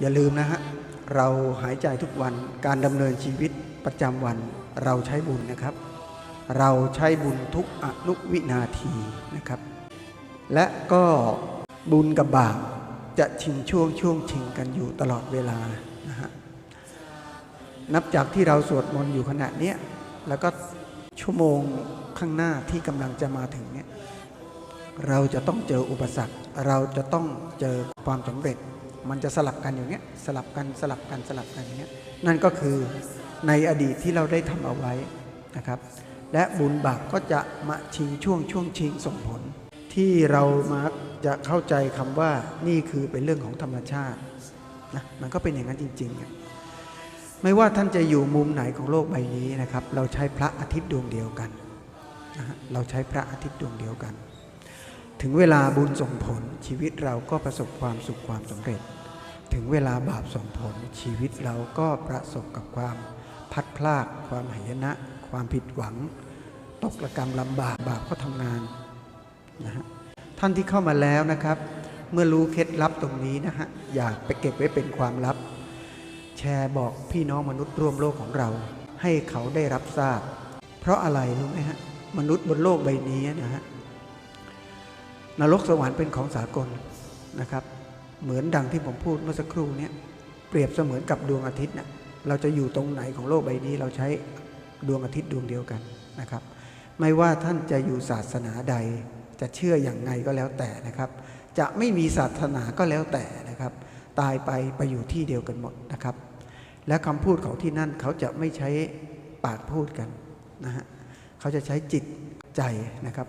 อย่าลืมนะฮะ เราหายใจทุกวันการดำเนินชีวิตประจำวันเราใช้บุญนะครับ เราใช้บุญทุกอนุวินาทีนะครับ และก็บุญกับบาปจะชิงช่วงช่วงชิงกันอยู่ตลอดเวลานะฮะนับจากที่เราสวดมนต์อยู่ขณะเนี้ยแล้วก็ชั่วโมงข้างหน้าที่กำลังจะมาถึงเนี่ยเราจะต้องเจออุปสรรค เราจะต้องเจอความสำเร็จ มันจะสลับกันอย่างเงี้ยสลับกันสลับกันสลับกันอย่างเงี้ยนั่นก็คือในอดีตที่เราได้ทำเอาไว้นะครับ และบุญบาปก็จะมาชิงช่วงช่วงชิงส่งผล ที่เรามาจะเข้าใจคำว่านี่คือเป็นเรื่องของธรรมชาตินะมันก็เป็นอย่างนั้นจริงๆไม่ว่าท่านจะอยู่มุมไหนของโลกใบนี้นะครับ เราใช้พระอาทิตย์ดวงเดียวกันนะเราใช้พระอาทิตย์ดวงเดียวกัน ถึงเวลาบุญส่งผลชีวิตเราก็ประสบความสุขความสำเร็จ ถึงเวลาบาปส่งผลชีวิตเราก็ประสบกับความพัดพลากความหายนะ ความผิดหวัง ตกระกรรมลำบากบาปก็ทำงานนะฮะท่านที่เข้ามาแล้วนะครับ เมื่อรู้เคล็ดลับตรงนี้นะฮะอย่าไปเก็บไว้เป็นความลับ แชร์บอกพี่น้องมนุษย์ร่วมโลกของเรา ให้เขาได้รับทราบ เพราะอะไรรู้ไหมฮะมนุษย์บนโลกใบนี้นะฮะ นรกสวรรค์เป็นของสากลนะครับ เหมือนดังที่ผมพูดเมื่อสักครู่นี้เปรียบเสมือนกับดวงอาทิตย์นะเราจะอยู่ตรงไหนของโลกใบนี้ เราใช้ดวงอาทิตย์ดวงเดียวกันนะครับ ไม่ว่าท่านจะอยู่ศาสนาใด จะเชื่ออย่างไงก็แล้วแต่นะครับ จะไม่มีศาสนาก็แล้วแต่นะครับ ตายไปไปอยู่ที่เดียวกันหมดนะครับ และคำพูดของที่นั่นเขาจะไม่ใช้ปากพูดกันนะฮะเขาจะใช้จิตใจนะครับ